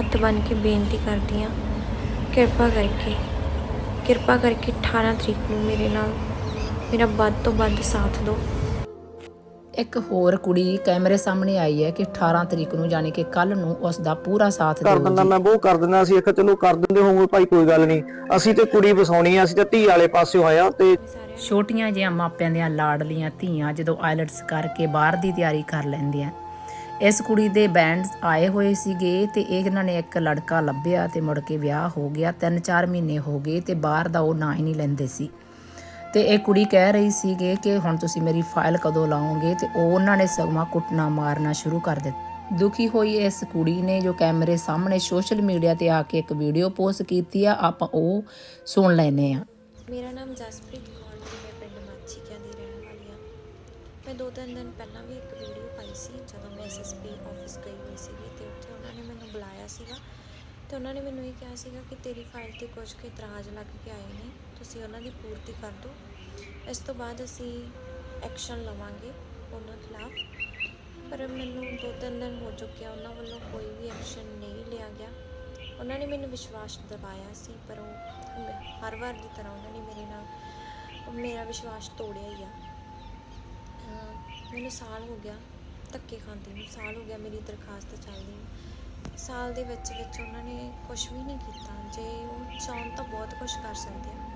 ਹੱਥ ਬੰਨ੍ਹ ਕੇ ਬੇਨਤੀ ਕਰਦੀ ਹਾਂ ਕਿਰਪਾ ਕਰਕੇ ਕਿਰਪਾ ਕਰਕੇ 18 ਤਰੀਕ ਨੂੰ ਮੇਰੇ ਨਾਲ ਮੇਰਾ ਵੱਧ ਤੋਂ ਵੱਧ ਸਾਥ ਦਿਓ। ਇੱਕ ਹੋਰ ਕੁੜੀ ਕੈਮਰੇ ਸਾਹਮਣੇ ਆਈ ਹੈ ਕਿ 18 ਤਰੀਕ ਨੂੰ ਯਾਨੀ ਕਿ ਕੱਲ ਨੂੰ ਉਸ ਦਾ ਪੂਰਾ ਸਾਥ ਕਰ ਦਿੰਦਾ ਮੈਂ ਉਹ ਕਰ ਦਿੰਦਾ ਸੀ ਇੱਕ ਚਲੋ ਕਰ ਦਿੰਦੇ ਹੋਵੋਗੇ ਭਾਈ ਕੋਈ ਗੱਲ ਨਹੀਂ। ਅਸੀਂ ਤੇ ਕੁੜੀ ਵਸਾਉਣੀ ਆ ਅਸੀਂ ਤੇ ਧੀ ਵਾਲੇ ਪਾਸੇ ਹੋਇਆ ਤੇ ਛੋਟੀਆਂ ਜਿਹੀਆਂ ਮਾਪਿਆਂ ਦੀਆਂ ਲਾਡਲੀਆਂ ਧੀਆਂ ਜਦੋਂ ਆਇਲਟਸ ਕਰਕੇ ਬਾਹਰ ਦੀ ਤਿਆਰੀ ਕਰ ਲੈਂਦੀਆਂ ਇਸ ਕੁੜੀ ਦੇ ਬੈਂਡ ਆਏ ਹੋਏ ਸੀਗੇ ਤੇ ਇਹਨਾਂ ਨੇ ਇੱਕ ਲੜਕਾ ਲੱਭਿਆ ਤੇ ਮੁੜ ਕੇ ਵਿਆਹ ਹੋ ਗਿਆ। 3-4 ਮਹੀਨੇ ਹੋ ਗਏ ਤੇ ਬਾਹਰ ਦਾ ਉਹ ਨਾਂ ਹੀ ਨਹੀਂ ਲੈਂਦੇ ਸੀ। ਤੇ ਇਹ ਕੁੜੀ ਕਹਿ ਰਹੀ ਸੀਗੇ ਕਿ ਹੁਣ ਤੁਸੀਂ ਮੇਰੀ ਫਾਈਲ ਕਦੋਂ ਲਾਓਗੇ? ਤੇ ਉਹ ਉਹਨਾਂ ਨੇ ਸਗਮਾ ਕੁੱਟਣਾ ਮਾਰਨਾ ਸ਼ੁਰੂ ਕਰ ਦਿੱਤਾ। ਦੁਖੀ ਹੋਈ ਇਸ ਕੁੜੀ ਨੇ ਜੋ ਕੈਮਰੇ ਸਾਹਮਣੇ ਸੋਸ਼ਲ ਮੀਡੀਆ ਤੇ ਆ ਕੇ ਇੱਕ ਵੀਡੀਓ ਪੋਸਟ ਕੀਤੀ ਆ, ਆਪਾਂ ਉਹ ਸੁਣ ਲੈਨੇ ਆ ਮੇਰਾ ਨਾਮ ਜਸਪ੍ਰੀਤ ਮੈਂ ਦੋ ਤਿੰਨ ਦਿਨ ਪਹਿਲਾਂ ਵੀ ਇੱਕ ਵੀਡੀਓ ਪਾਈ ਸੀ, ਜਦੋਂ ਮੈਂ ਐਸਐਸਪੀ ਆਫਿਸ ਗਈ ਹੋਈ ਸੀਗੀ ਤੇ ਉੱਥੇ ਉਹਨਾਂ ਨੇ ਮੈਨੂੰ ਬੁਲਾਇਆ ਸੀਗਾ ਤੇ ਉਹਨਾਂ ਨੇ ਮੈਨੂੰ ਇਹ ਕਿਹਾ ਸੀਗਾ ਕਿ ਤੇਰੀ ਫਾਈਲ ਤੇ ਕੁਝ ਕੁ ਇਤਰਾਜ਼ ਲੱਗ ਕੇ ਆਏ ਨੇ, ਤੁਸੀਂ ਉਹਨਾਂ ਦੀ ਪੂਰਤੀ ਕਰ ਦਿਓ। ਇਸ ਤੋਂ ਬਾਅਦ ਅਸੀਂ ਐਕਸ਼ਨ ਲਵਾਂਗੇ ਉਹਨਾਂ ਖਿਲਾਫ। ਪਰ ਮੈਨੂੰ ਦੋ ਤਿੰਨ ਦਿਨ ਹੋ ਚੁੱਕੇ ਆ, ਉਹਨਾਂ ਵੱਲੋਂ ਕੋਈ ਵੀ ਐਕਸ਼ਨ ਨਹੀਂ ਲਿਆ ਗਿਆ। ਉਹਨਾਂ ਨੇ ਮੈਨੂੰ ਵਿਸ਼ਵਾਸ ਦਿਵਾਇਆ ਸੀ, ਪਰ ਉਹ ਹਰ ਵਾਰ ਦੀ ਤਰ੍ਹਾਂ ਉਹਨਾਂ ਨੇ ਮੇਰੇ ਨਾਲ, ਮੇਰਾ ਵਿਸ਼ਵਾਸ ਤੋੜਿਆ ਹੀ ਆ। ਮੈਨੂੰ ਸਾਲ ਹੋ ਗਿਆ ਧੱਕੇ ਖਾਂਦੇ ਨੂੰ, ਸਾਲ ਹੋ ਗਿਆ ਮੇਰੀ ਦਰਖਾਸਤ ਚੱਲਦੀ ਨੂੰ। ਸਾਲ ਦੇ ਵਿੱਚ ਵਿੱਚ ਉਹਨਾਂ ਨੇ ਕੁਝ ਵੀ ਨਹੀਂ ਕੀਤਾ। ਜੇ ਉਹ ਚਾਹਣ ਤਾਂ ਬਹੁਤ ਕੁਝ ਕਰ ਸਕਦੇ ਆ।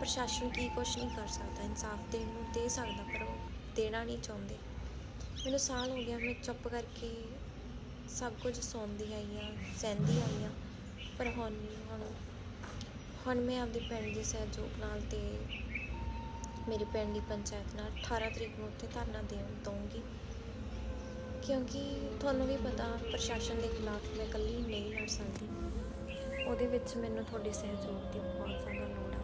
ਪ੍ਰਸ਼ਾਸਨ ਕੀ ਕੁਝ ਨਹੀਂ ਕਰ ਸਕਦਾ, ਇਨਸਾਫ ਦੇਣ ਨੂੰ ਦੇ ਸਕਦਾ, ਪਰ ਉਹ ਦੇਣਾ ਨਹੀਂ ਚਾਹੁੰਦੇ। ਮੈਨੂੰ ਸਾਲ ਹੋ ਗਿਆ ਮੈਂ ਚੁੱਪ ਕਰਕੇ ਸਭ ਕੁਝ ਸੁਣਦੀ ਆਈ ਆ ਸਹਿੰਦੀ ਆਈ ਆ ਪਰ ਹੁਣ ਨਹੀਂ ਹੁਣ ਹੁਣ ਮੈਂ ਆਪਦੇ ਪਿੰਡ ਦੇ ਸਹਿਯੋਗ ਨਾਲ ਤੇ ਮੇਰੀ ਪਿੰਡ ਦੀ ਪੰਚਾਇਤ ਨਾਲ 18 ਤਰੀਕ ਨੂੰ ਉੱਥੇ ਧਰਨਾ ਦੇਣ ਦਊਂਗੀ। ਕਿਉਂਕਿ ਤੁਹਾਨੂੰ ਵੀ ਪਤਾ ਪ੍ਰਸ਼ਾਸਨ ਦੇ ਖਿਲਾਫ ਮੈਂ ਇਕੱਲੀ ਨਹੀਂ ਲੜ ਸਕਦੀ। ਉਹਦੇ ਵਿੱਚ ਮੈਨੂੰ ਤੁਹਾਡੇ ਸਹਿਯੋਗ ਦੀ ਬਹੁਤ ਜ਼ਿਆਦਾ ਲੋੜ ਆ।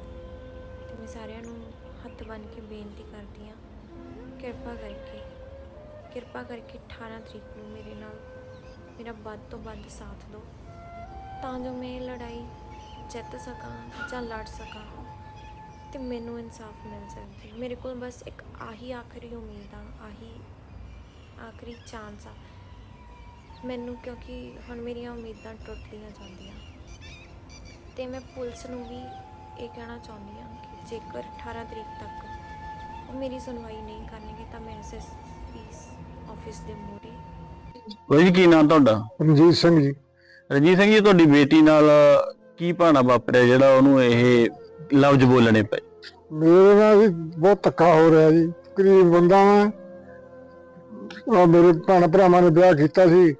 ਤੇ ਮੈਂ ਸਾਰਿਆਂ ਨੂੰ ਹੱਥ ਬੰਨ੍ਹ ਕੇ ਬੇਨਤੀ ਕਰਦੀ ਹਾਂ, ਕਿਰਪਾ ਕਰਕੇ ਕਿਰਪਾ ਕਰਕੇ 18 ਤਰੀਕ ਨੂੰ ਮੇਰੇ ਨਾਲ ਮੇਰਾ ਵੱਧ ਤੋਂ ਵੱਧ ਸਾਥ ਦਿਓ। ਤਾਂ ਜੋ ਮੈਂ ਇਹ ਲੜਾਈ ਜਿੱਤ ਸਕਾਂ ਜਾਂ ਲੜ ਸਕਾਂ। ਤੇ ਮੈਨੂੰ ਇਨਸਾਫ ਮਿਲ ਸਕੇ ਮੇਰੇ ਕੋਲ ਬਸ ਇੱਕ ਆਹੀ ਆਖਰੀ ਉਮੀਦ ਆ ਆਹੀ ਆਖਰੀ ਚਾਂਸ ਆ। ਮੈਨੂੰ ਕਿਉਂਕਿ ਹੁਣ ਮੇਰੀਆਂ ਉਮੀਦਾਂ ਟੁੱਟਦੀਆਂ ਜਾਂਦੀਆਂ। ਤੇ ਮੈਂ ਪੁਲਿਸ ਨੂੰ ਵੀ ਇਹ ਕਹਿਣਾ ਚਾਹੁੰਦੀ ਹਾਂ ਕਿ ਜੇਕਰ 18 ਤਰੀਕ ਤੱਕ ਉਹ ਮੇਰੀ ਸੁਣਵਾਈ ਨਹੀਂ ਕਰਨਗੇ ਤਾਂ ਮੈਂ ਐਸਐਸਪੀ ਆਫਿਸ ਦੇ ਮੂਹਰੇ ਕੋਈ ਕੀ ਨਾਮ ਤੁਹਾਡਾ? ਰਣਜੀਤ ਸਿੰਘ ਜੀ। ਰਣਜੀਤ ਸਿੰਘ ਜੀ ਤੁਹਾਡੀ ਬੇਟੀ ਨਾਲ ਕੀ ਭਾਣਾ ਵਾਪਰਿਆ ਜਿਹੜਾ ਉਹਨੂੰ ਇਹ ਲਫ਼ਜ਼ ਬੋਲਣੇ ਪਏ। ਮੇਰੇ ਨਾਲ ਵੀ ਬਹੁਤ ਧੱਕਾ ਹੋ ਰਿਹਾ ਜੀ। ਗਰੀਬ ਬੰਦਾ ਮੈਂ, ਉਹ ਮੇਰੇ ਭੈਣ ਭਰਾਵਾਂ ਨੇ ਵਿਆਹ ਕੀਤਾ ਸੀ।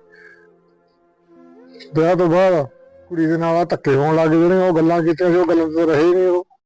ਵਿਆਹ ਤੋਂ ਬਾਅਦ ਕੁੜੀ ਦੇ ਨਾਲ ਆਹ ਧੱਕੇ ਹੋਣ ਲੱਗ ਗਏ ਨੇ ਉਹ ਗੱਲਾਂ ਕੀਤੀਆਂ ਸੀ, ਉਹ ਗੱਲਾਂ ਤੋਂ ਰਹੇ ਨਹੀਂ ਉਹ।